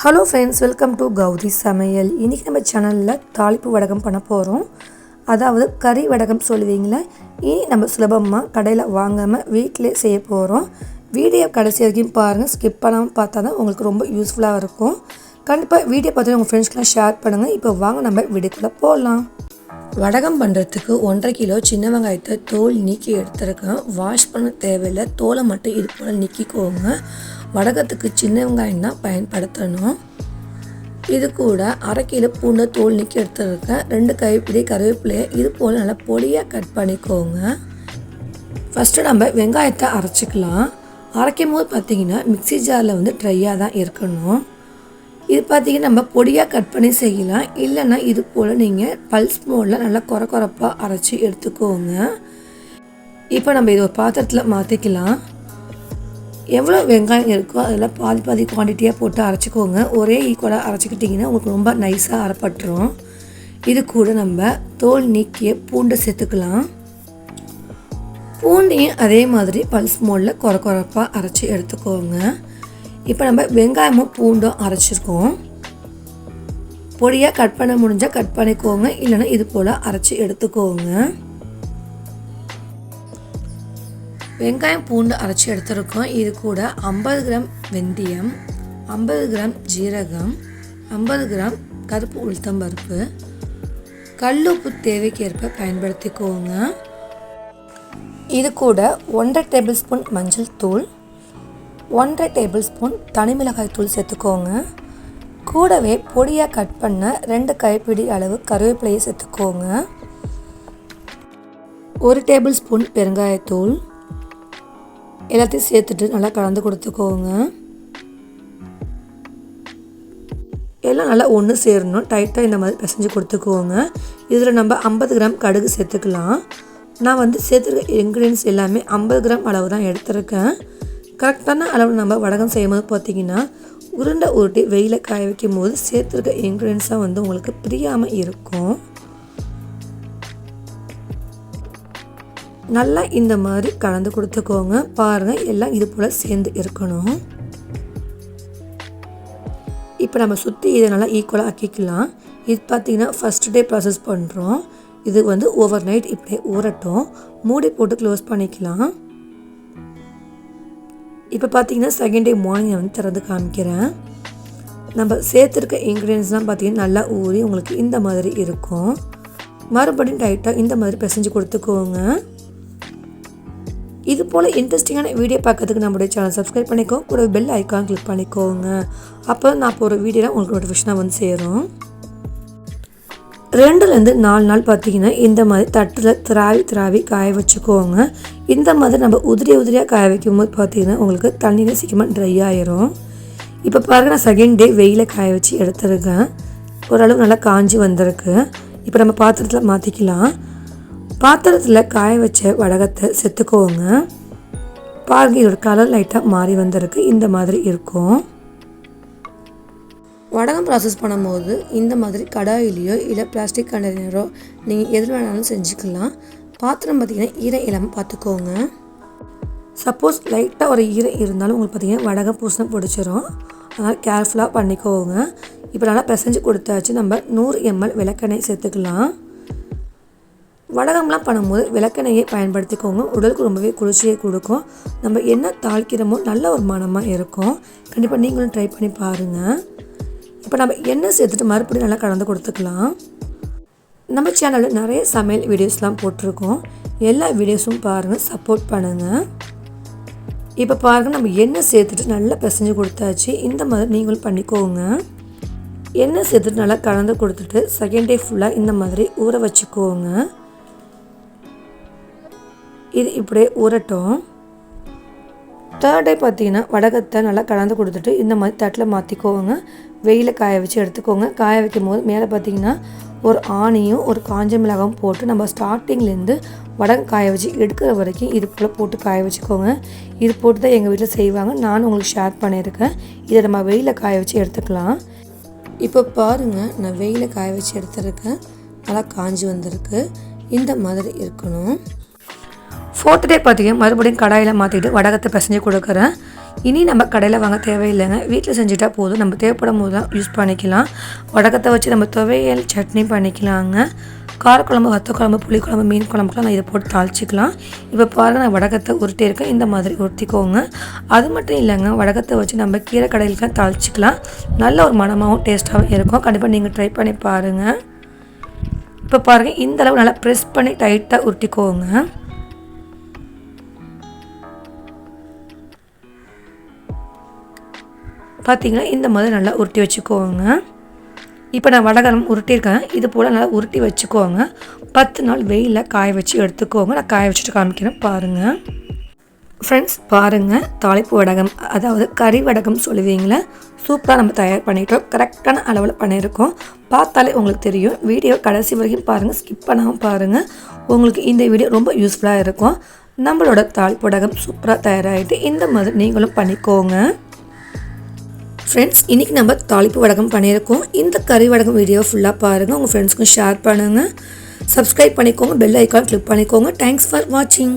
Hello friends welcome to Gowri சமையல். இன்றைக்கி நம்ம சேனலில் தாளிப்பு வடகம் பண்ண போகிறோம் அதாவது கறி வடகம் சொல்லுவீங்களே இனி நம்ம சுலபமாக கடையில் வாங்காமல் வீட்டிலே செய்ய போகிறோம் வீடியோ கடைசி வரைக்கும் பாருங்கள் ஸ்கிப் பண்ணாமல் பார்த்தா தான் உங்களுக்கு ரொம்ப யூஸ்ஃபுல்லாக இருக்கும். கண்டிப்பாக வீடியோ பார்த்து உங்கள் ஃப்ரெண்ட்ஸ்க்கெலாம் ஷேர் பண்ணுங்கள் இப்போ வாங்க நம்ம வீடியோக்குள்ளே போடலாம் வடகம் பண்ணுறதுக்கு ஒன்றரை கிலோ சின்ன வெங்காயத்தை தோல் நீக்கி எடுத்துருக்கேன். வாஷ் பண்ண தேவையில்லை தோலை மட்டும் இது போல் நீக்கிக்கோங்க. வடகத்துக்கு சின்ன வெங்காயம் தான் பயன்படுத்தணும். இது கூட அரை கிலோ பூண்டை தோல் நீக்கி எடுத்துருக்கேன். ரெண்டு கைப்பிடி கருவேப்பிலையை இது போல் நல்லா பொடியாக கட் பண்ணிக்கோங்க. ஃபஸ்ட்டு நம்ம வெங்காயத்தை அரைச்சிக்கலாம். அரைக்கும் போது பார்த்திங்கன்னா மிக்ஸி ஜாரில் வந்து ட்ரையாக தான் இருக்கணும். இது பார்த்தீங்கன்னா நம்ம பொடியாக கட் பண்ணி செய்யலாம். இல்லைன்னா இது போல் நீங்கள் பல்ஸ் மோடில் நல்லா குற குறப்பாக அரைச்சி எடுத்துக்கோங்க. இப்போ நம்ம இது ஒரு பாத்திரத்தில் மாற்றிக்கலாம் எவ்வளோ வெங்காயம் இருக்கோ அதில் பாதி பாதி குவான்டிட்டியாக போட்டு அரைச்சிக்கோங்க. ஒரே ஈக்குவலாக அரைச்சிக்கிட்டிங்கன்னா உங்களுக்கு ரொம்ப நைஸாக அரைப்பட்டுரும். இது கூட நம்ம தோல் நீக்கிய பூண்டை சேர்த்துக்கலாம். பூண்டையும் அதே மாதிரி பல்ஸ் மோடில் குறை குறைப்பாக அரைச்சி எடுத்துக்கோங்க. இப்போ நம்ம வெங்காயமும் பூண்டும் அரைச்சிருக்கோம். பொடியாக கட் பண்ண முடிஞ்சால் கட் பண்ணிக்கோங்க. இல்லைன்னா இது போல் அரைச்சி எடுத்துக்கோங்க. வெங்காயம் பூண்டு அரைச்சி எடுத்துருக்கோம். இது கூட ஐம்பது கிராம் வெந்தயம் ஐம்பது கிராம் ஜீரகம் ஐம்பது கிராம் கருப்பு உளுத்தம்பருப்பு கல்லுப்பு தேவைக்கேற்ப பயன்படுத்திக்கோங்க. இது கூட ஒன்றரை டேபிள் ஸ்பூன் மஞ்சள் தூள் ஒன்றரை டேபிள் ஸ்பூன் தனி மிளகாய் தூள் சேர்த்துக்கோங்க. கூடவே பொடியாக கட் பண்ண ரெண்டு கைப்பிடி அளவு கருவேப்பிலையை சேர்த்துக்கோங்க. ஒரு டேபிள் ஸ்பூன் பெருங்காயத்தூள் எல்லாத்தையும் சேர்த்துட்டு நல்லா கலந்து கொடுத்துக்கோங்க. எல்லாம் நல்லா ஒன்று சேரணும். டைட்டாக இந்த மாதிரி பிசைஞ்சு கொடுத்துக்கோங்க. இதில் நம்ம ஐம்பது கிராம் கடுகு சேர்த்துக்கலாம். நான் வந்து சேர்த்துருக்க இன்க்ரீடியன்ஸ் எல்லாமே ஐம்பது கிராம் அளவு தான் எடுத்திருக்கேன். கரெக்டான அளவு நம்ம வடகம் செய்யும்போது பார்த்திங்கன்னா பார்த்தீங்கன்னா உருண்டை உருட்டி வெயில காய வைக்கும் போது சேர்த்துருக்க இன்க்ரீடியன்ஸாக வந்து உங்களுக்கு பிரியாமல் இருக்கும். நல்லா இந்த மாதிரி கலந்து கொடுத்துக்கோங்க. பாருங்கள் எல்லாம் இது போல் சேர்ந்து இருக்கணும். இப்போ நம்ம சுற்றி இதை நல்லா ஈக்குவலாக ஆக்கிக்கலாம். இது பார்த்திங்கன்னா ஃபஸ்ட் டே ப்ராசஸ் பண்ணுறோம் இது வந்து ஓவர் நைட் இப்படியே ஊறட்டும். மூடி போட்டு க்ளோஸ் பண்ணிக்கலாம். இப்போ பார்த்தீங்கன்னா செகண்ட் டே மார்னிங் வந்து திறந்து காமிக்கிறேன். நம்ம சேர்த்துருக்க இன்க்ரீடியன்ஸ்லாம் பார்த்தீங்கன்னா நல்லா ஊறி உங்களுக்கு இந்த மாதிரி இருக்கும். மறுபடியும் டைட்டாக இந்த மாதிரி பிசைஞ்சு கொடுத்துக்கோங்க. இது போல் இன்ட்ரெஸ்டிங்கான வீடியோ பார்க்கறதுக்கு நம்மளுடைய சேனல் சப்ஸ்கிரைப் பண்ணிக்கோ கூட பெல் ஐக்கான் கிளிக் பண்ணிக்கோங்க. அப்போ நான் இப்போ ஒரு வீடியோலாம் உங்களுக்கு நோட்டிஃபிகேஷனாக வந்து சேரும். ரெண்டுலேருந்து நாலு நாள் பார்த்தீங்கன்னா இந்த மாதிரி தட்டில் திராவி திராவி காய வச்சுக்கோங்க. இந்த மாதிரி நம்ம உதிரி உதிரியாக காய வைக்கும் போது பார்த்தீங்கன்னா உங்களுக்கு தண்ணியில் சீக்கிரமாக ட்ரை ஆயிரும். இப்போ பாருங்கள் நான் செகண்ட் டே வெயிலில் காய வச்சு எடுத்துருக்கேன். ஓரளவு நல்லா காஞ்சி வந்திருக்கு. இப்போ நம்ம பாத்திரத்தில் மாற்றிக்கலாம் பாத்திரத்தில் காய வச்ச வடகத்தை செத்துக்கோங்க. பாருங்க இதோட கலர் லைட்டாக மாறி வந்திருக்கு. இந்த மாதிரி இருக்கும். வடகம் ப்ராசஸ் பண்ணும்போது இந்த மாதிரி கடாயிலையோ இல்லை பிளாஸ்டிக் கண்டெய்னரோ நீங்கள் எது வேணாலும் செஞ்சுக்கலாம். பாத்திரம் பார்த்திங்கன்னா ஈர இல்லாமல் பார்த்துக்கோங்க. சப்போஸ் லைட்டாக ஒரு ஈரம் இருந்தாலும் உங்களுக்கு பார்த்திங்கன்னா வடகம் பூசணம் பிடிச்சிரும். அதனால் கேர்ஃபுல்லாக பண்ணிக்கோங்க. இப்போ நல்லா பிசைஞ்சு கொடுத்தாச்சு நம்ம நூறு எம்எல் விளக்கெண்ணெய் சேர்த்துக்கலாம். வடகம்லாம் பண்ணும்போது விளக்கெண்ணெயை பயன்படுத்திக்கோங்க. உடலுக்கு ரொம்பவே குளிர்ச்சியை கொடுக்கும். நம்ம என்ன தாளிக்கிறோமோ நல்ல ஒரு மனமாக இருக்கும். கண்டிப்பாக நீங்களும் ட்ரை பண்ணி பாருங்கள் இப்போ நம்ம எண்ணெய் சேர்த்துட்டு மறுபடியும் நல்லா கலந்து கொடுத்துக்கலாம். நம்ம சேனலில் நிறைய சமையல் வீடியோஸ்லாம் போட்டிருக்கோம். எல்லா வீடியோஸும் பாருங்கள் சப்போர்ட் பண்ணுங்கள் இப்போ பாருங்கள் நம்ம எண்ணெய் சேர்த்துட்டு நல்லா பிசைஞ்சு கொடுத்தாச்சு. இந்த மாதிரி நீங்களும் பண்ணிக்கோங்க. எண்ணெய் சேர்த்துட்டு நல்லா கலந்து கொடுத்துட்டு செகண்ட் டே ஃபுல்லாக இந்த மாதிரி ஊற வச்சுக்கோங்க. இது இப்படியே உரட்டும் தேர்ட் டே பார்த்தீங்கன்னா வடகத்தை நல்லா கலந்து கொடுத்துட்டு இந்த மாதிரி தட்டில் மாற்றிக்கோங்க வெயிலில் காய வச்சு எடுத்துக்கோங்க. காய வைக்கும் போது மேலே பார்த்தீங்கன்னா ஒரு ஆணியும் ஒரு காஞ்ச மிளகாவும் போட்டு நம்ம ஸ்டார்டிங்லேருந்து வடகம் காய வச்சு எடுக்கிற வரைக்கும் இது போல் போட்டு காய வச்சுக்கோங்க. இது போட்டு தான் எங்கள் வீட்டில் செய்வாங்க. நானும் உங்களுக்கு ஷேர் பண்ணியிருக்கேன். இதை நம்ம வெயிலில் காய வச்சு எடுத்துக்கலாம். இப்போ பாருங்கள் நான் வெயிலில் காய வச்சு எடுத்துருக்கேன். நல்லா காஞ்சி வந்திருக்கு. இந்த மாதிரி இருக்கணும். ஃபோர்த் டே பார்த்தீங்கன்னா மறுபடியும் கடாயில் மாற்றிட்டு வடகத்தை பிசைஞ்சு கொடுக்குறேன். இனி நம்ம கடையில் வாங்க தேவையில்லைங்க. வீட்டில் செஞ்சுட்டா போதும். நம்ம தேவைப்படும் போது தான் யூஸ் பண்ணிக்கலாம். வடகத்தை வச்சு நம்ம துவையல் சட்னி பண்ணிக்கலாங்க. காரக்குழம்பு வத்த குழம்பு புளிக்குழம்பு மீன் குழம்புக்குலாம் நான் இதை போட்டு தாளிச்சிக்கலாம். இப்போ பாருங்கள் நான் வடகத்தை உருட்டி இருக்கேன். இந்த மாதிரி உருட்டிக்கோங்க. அது மட்டும் இல்லைங்க வடகத்தை வச்சு நம்ம கீரை கடையிலுக்குலாம் தாளிச்சிக்கலாம். நல்ல ஒரு மனமாகவும் டேஸ்ட்டாகவும் இருக்கும். கண்டிப்பாக நீங்கள் ட்ரை பண்ணி பாருங்கள் இப்போ பாருங்கள் இந்த அளவு நல்லா ப்ரெஸ் பண்ணி டைட்டாக உருட்டிக்கோங்க. பார்த்தீங்கன்னா இந்த மாதிரி நல்லா உருட்டி வச்சுக்கோங்க. இப்போ நான் வடகரம் உருட்டியிருக்கேன். இது போல் நல்லா உருட்டி வச்சுக்கோங்க. பத்து நாள் வெயிலில் காய வச்சு எடுத்துக்கோங்க. நான் காய வச்சுட்டு காமிக்கிறேன். பாருங்கள் ஃப்ரெண்ட்ஸ் பாருங்கள் தாளிப்பு வடகம் அதாவது கறி வடகம் சொல்லுவீங்களே சூப்பராக நம்ம தயார் பண்ணிட்டோம். கரெக்டான அளவில் பண்ணியிருக்கோம். பார்த்தாலே உங்களுக்கு தெரியும். வீடியோ கடைசி வரைக்கும் பாருங்கள் ஸ்கிப் பண்ணாமல் பாருங்கள் உங்களுக்கு இந்த வீடியோ ரொம்ப யூஸ்ஃபுல்லாக இருக்கும். நம்மளோட தாளிப்பு வடகம் சூப்பராக தயாராகிட்டு இந்த மாதிரி நீங்களும் பண்ணிக்கோங்க. ஃப்ரெண்ட்ஸ் இன்றைக்கி நம்ம தாளிப்பு வடகம் பண்ணியிருக்கோம். இந்த கறி வடகம் வீடியோ ஃபுல்லாக பாருங்கள் உங்கள் ஃப்ரெண்ட்ஸ்க்கும் ஷேர் பண்ணுங்கள் சப்ஸ்கிரைப் பண்ணிக்கோங்க. பெல் ஐக்கான் கிளிக் பண்ணிக்கோங்க. தேங்க்ஸ் ஃபார் வாட்சிங்